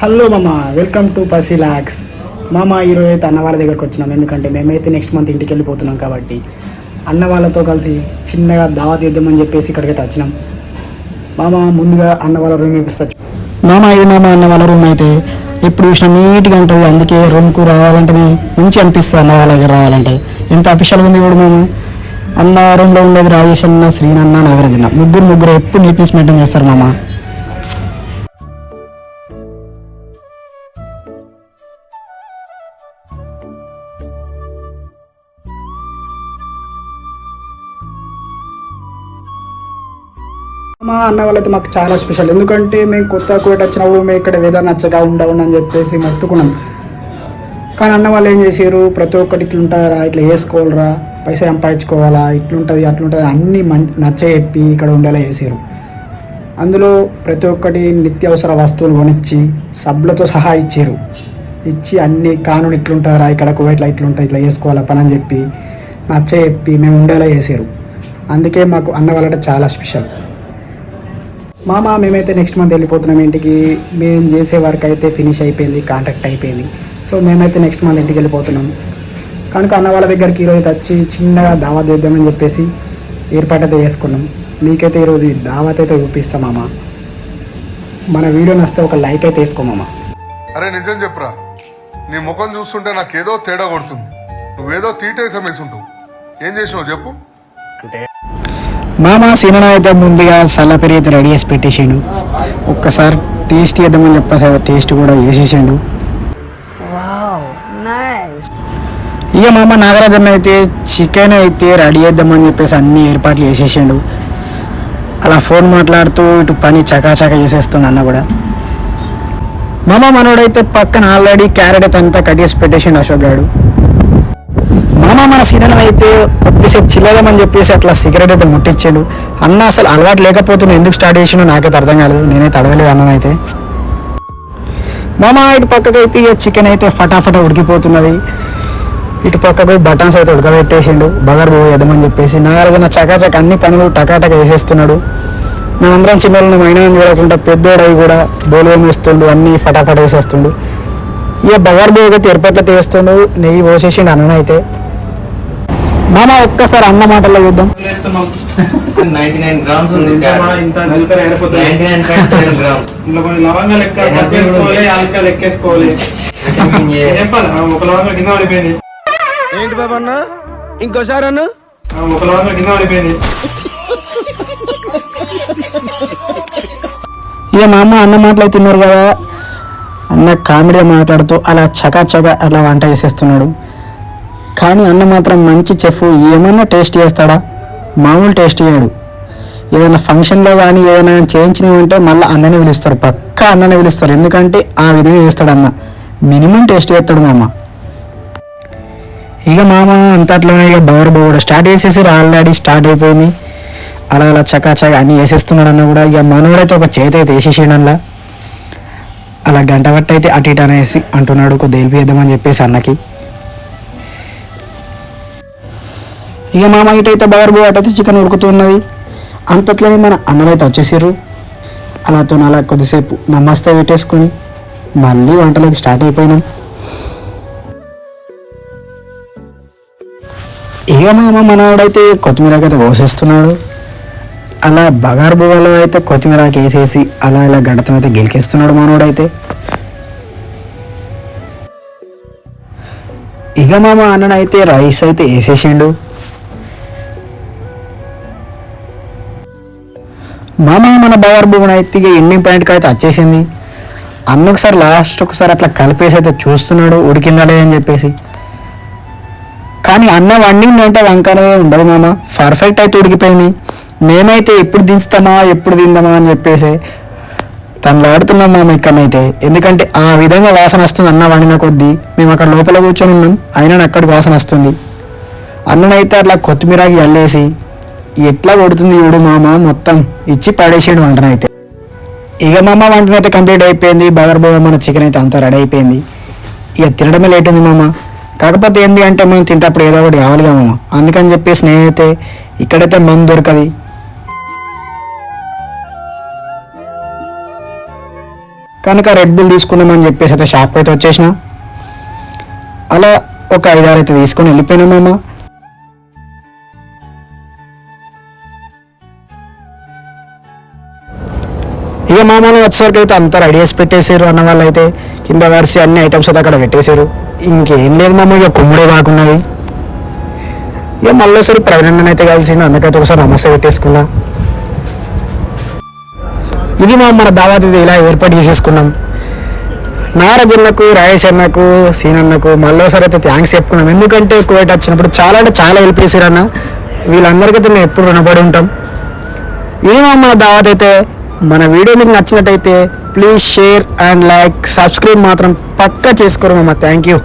Hello మామ welcome to పసి లాక్స్ మామ ఈరోజు అయితే అన్న వాళ్ళ దగ్గరకు వచ్చినాం. ఎందుకంటే మేమైతే నెక్స్ట్ మంత్ ఇంటికి వెళ్ళిపోతున్నాం కాబట్టి. అన్న వాళ్ళతో కలిసి చిన్నగా దావత్ ఇద్దామని చెప్పేసి ఇక్కడికైతే వచ్చినాం. మామ ముందుగా అన్న వాళ్ళ రూమ్ చూపిస్తా మామ ఇది మామ అన్న వాళ్ళ రూమ్ అయితే. ఇప్పుడు చూసినా నీట్గా ఉంటుంది. అందుకే రూమ్కు రావాలంటే మంచి అనిపిస్తుంది అన్న వాళ్ళ దగ్గర రావాలంటే. ఎంత అఫిషియల్గా ఉంది కూడా మేము. అన్న రూమ్లో ఉండేది రాజేష్ అన్న శ్రీనన్న నాగరాజన్న ముగ్గురు ముగ్గురు ఎప్పుడు నీట్నెస్ మెయింటైన్ చేస్తారు మామ. మా అన్న వాళ్ళైతే మాకు చాలా స్పెషల్ ఎందుకంటే మేము కొత్త కోట వచ్చినప్పుడు మేము ఇక్కడ వేద నచ్చగా ఉండవు అని చెప్పేసి మట్టుకున్నాం కానీ అన్న వాళ్ళు ఏం చేశారు? ప్రతి ఒక్కటి ఇట్లుంటారా? ఇట్లా వేసుకోవాలరా? పైసా సంపాదించుకోవాలా? ఇట్లుంటుంది అట్లుంటుంది అన్నీ మంచి నచ్చ చెప్పి ఇక్కడ ఉండేలా చేశారు. అందులో ప్రతి ఒక్కటి నిత్యావసర వస్తువులు కొనిచ్చి సబ్బులతో సహా ఇచ్చారు. ఇచ్చి అన్ని కానుని ఇట్లుంటారా? ఇక్కడ ఇట్లా ఇట్లుంటుంది ఇట్లా వేసుకోవాలా పని అని చెప్పి నచ్చ చెప్పి మేము ఉండేలా చేశారు. అందుకే మాకు అన్న వాళ్ళంటే చాలా స్పెషల్ మామ మేమైతే నెక్స్ట్ మంత్ వెళ్ళిపోతున్నాం ఇంటికి. మేము చేసే వర్క్ అయితే ఫినిష్ అయిపోయింది కాంటాక్ట్ అయిపోయింది. సో మేమైతే నెక్స్ట్ మంత్ ఇంటికి వెళ్ళిపోతున్నాం. కనుక అన్న వాళ్ళ దగ్గరికి ఈరోజు వచ్చి చిన్నగా దావా చేద్దామని చెప్పేసి ఏర్పాటు అయితే చేసుకున్నాం. మీకైతే ఈరోజు ఈ దావత్ అయితే చూపిస్తాం మామ. మన వీడియో నచ్చితే ఒక లైక్ అయితే వేసుకో మామ. అరే నిజం చెప్పురా. నీ ముఖం చూస్తుంటే నాకేదో తేడా కొడుతుంది. నువ్వేదో తీటేసం వేసుంటావు ఏం చేసినావు చెప్పు? మామ సినిమా అయితే ముందుగా సల్లపెరి అయితే రెడీ చేసి పెట్టేసిండు. ఒక్కసారి టేస్ట్ చేద్దామని చెప్పేసి అది టేస్ట్ కూడా nice. ఇక మామ నాగరాజన్న అయితే చికెన్ అయితే రెడీ చేద్దామని చెప్పేసి అన్ని ఏర్పాట్లు చేసేసిండు. అలా ఫోన్ మాట్లాడుతూ ఇటు పని చకాచక చేసేస్తుండు అన్న కూడా. మామ మనోడైతే పక్కన ఆల్రెడీ క్యారెట్ అయితే అంతా కట్ చేసి పెట్టేసిండు అశోక్ గాడు మామ మన సినిమా అయితే కొద్దిసేపు చిల్లదామని చెప్పేసి అట్లా సిగరెట్ అయితే ముట్టించాడు. అన్న అసలు అలవాటు లేకపోతున్నా ఎందుకు స్టార్ట్ చేసినా నాకైతే అర్థం కాలేదు. నేనైతే అడగలేదు అన్ననైతే. మామ ఇటు పక్కకి అయితే ఇక చికెన్ అయితే ఫటాఫట ఉడికిపోతున్నది. ఇటు పక్కకు బటన్స్ అయితే ఉడకబెట్టేసిండు. బగర్ బో ఎదమని చెప్పేసి నాగార్జున చకాచక అన్ని పనులు టకాటక వేసేస్తున్నాడు మేమందరం చిన్నోళ్ళని అయినా చూడకుండా పెద్దోడై కూడా బోలు వేస్తుండు అన్ని ఫటాఫట వేసేస్తుండు ఇక బగర్ బో అయితే ఏర్పాట్లు తీస్తుండు నెయ్యి పోసేసిండు అన్న అయితే. మామ ఒక్కసారి అన్న మాటల్లో చూద్దాం. ఏంటి బాబు అన్న? ఇంకోసారి అన్న? ఒక లవంగా కింద పడిపోయింది. ఇక మా అమ్మ అన్న మాటలు తిన్నారు కదా. అన్న కామెడీ మాట్లాడుతూ అలా చకాచక అలా వంట చేసేస్తున్నాడు. కానీ అన్న మాత్రం మంచి చెఫ్ ఏమన్నా టేస్ట్ చేస్తాడా? మామూలు టేస్ట్ చేయడు. ఏదైనా ఫంక్షన్లో కానీ ఏదైనా చేయించినవి ఉంటే మళ్ళీ అన్ననే పిలుస్తారు. పక్కా అన్ననే పిలుస్తారు. ఎందుకంటే ఆ విధంగా చేస్తాడు అన్న. మినిమం టేస్ట్ చేస్తాడు మామ. ఇక మామ అంతట్లోనే ఇక బవర్ బోర్డు స్టార్ట్ చేసేసారు ఆల్రెడీ స్టార్ట్ అయిపోయింది. అలా అలా చకాచక అన్ని వేసేస్తున్నాడు అన్న కూడా. ఇక మనోడైతే ఒక చేతి అయితే వేసేసాడు అలా అలా గంట బట్టి అయితే అటు ఇటు అనేసి అంటున్నాడు కొద్ది వెళ్ళిపోయేద్దామని చెప్పేసి అన్నకి. ఇక మామ ఇటైతే బవర్ బో అటైతే చికెన్ ఉడుకుతున్నది. అంతట్లోనే మన అన్నలైతే వచ్చేసారు అలా అలా కొద్దిసేపు నమస్తే పెట్టేసుకొని మళ్ళీ వంటలోకి స్టార్ట్ అయిపోయినాం. ఇక మామ మనవాడైతే కొత్తిమీరకి అయితే కోసేస్తున్నాడు. అలా బగారు బువ్వలో అయితే కొత్తిమీరకి వేసేసి అలా ఇలా గడతనైతే గెలికేస్తున్నాడు మనోడైతే ఇక మామ అన్ననైతే రైస్ అయితే వేసేసిండు. మామ మన బగారు అయితే ఎండింగ్ పాయింట్కి అయితే వచ్చేసింది. అన్న ఒకసారి లాస్ట్ ఒకసారి అట్లా కలిపేసి అయితే చూస్తున్నాడు ఉడికిందా లేదని చెప్పేసి. కానీ అన్న వండింది అంటే వంకనే ఉండదు మామ. పర్ఫెక్ట్ అయితే ఉడికిపోయింది. మేమైతే ఎప్పుడు దించుతామా ఎప్పుడు దిందామా అని చెప్పేసి తనలాడుతున్నాం మామ ఇక్కడనైతే ఎందుకంటే ఆ విధంగా వాసన వస్తుంది అన్న వండిన కొద్దీ. మేము అక్కడ లోపల కూర్చొని ఉన్నాం అయినా అక్కడికి వాసన వస్తుంది. అన్ననైతే అట్లా కొత్తిమీరకి అల్లేసి ఎట్లా కొడుతుంది చూడు మామ మొత్తం ఇచ్చి పడేసాడు వంటనైతే. ఇక మామ వంటనైతే కంప్లీట్ అయిపోయింది బగర్ మన చికెన్ అయితే అంతా రెడీ అయిపోయింది. ఇక తినడమే లేట్ ఉంది మామ. కాకపోతే ఏంది అంటే మనం తింటప్పుడు ఏదో ఒకటి కావాలిగా మామ. అందుకని చెప్పేసి నేనైతే ఇక్కడైతే మందు దొరకది కనుక రెడ్ బుల్ తీసుకుందామని చెప్పేసి అయితే షాప్ అయితే వచ్చేసిన. అలా ఒక ఐదారు అయితే తీసుకొని వెళ్ళిపోయినామమ్మ ఇక మామూలు వచ్చేసరికి అయితే అంతా రెడీ చేసి పెట్టేశారు అన్న వాళ్ళు అయితే కింద వరిసి అన్ని ఐటమ్స్ అయితే అక్కడ పెట్టేశారు ఇంకేం లేదు మామ ఇక కుమ్ముడే బాగున్నది ఇక మళ్ళీ ఒకసారి ప్రవీణ్ అయితే కలిసి అందుకైతే ఒకసారి నమస్తే పెట్టేసుకున్నా. ఇది మా మన దావాత్ ఇది ఇలా ఏర్పాటు చేసేసుకున్నాం. నాగార్జునకు రాయేష్ అన్నకు సీనన్నకు మళ్ళీసారి అయితే థ్యాంక్స్ చెప్పుకున్నాం. ఎందుకంటే కువైట్ వచ్చినప్పుడు చాలా అంటే చాలా హెల్ప్ చేశారు అన్న వీళ్ళందరికైతే మేము ఎప్పుడు రుణపడి ఉంటాం. ఇది మా మన దావత్ అయితే మన వీడియో మీకు నచ్చినట్టయితే please share and like subscribe మాత్రం పక్కా చేసుకోరు మామ థ్యాంక్ యూ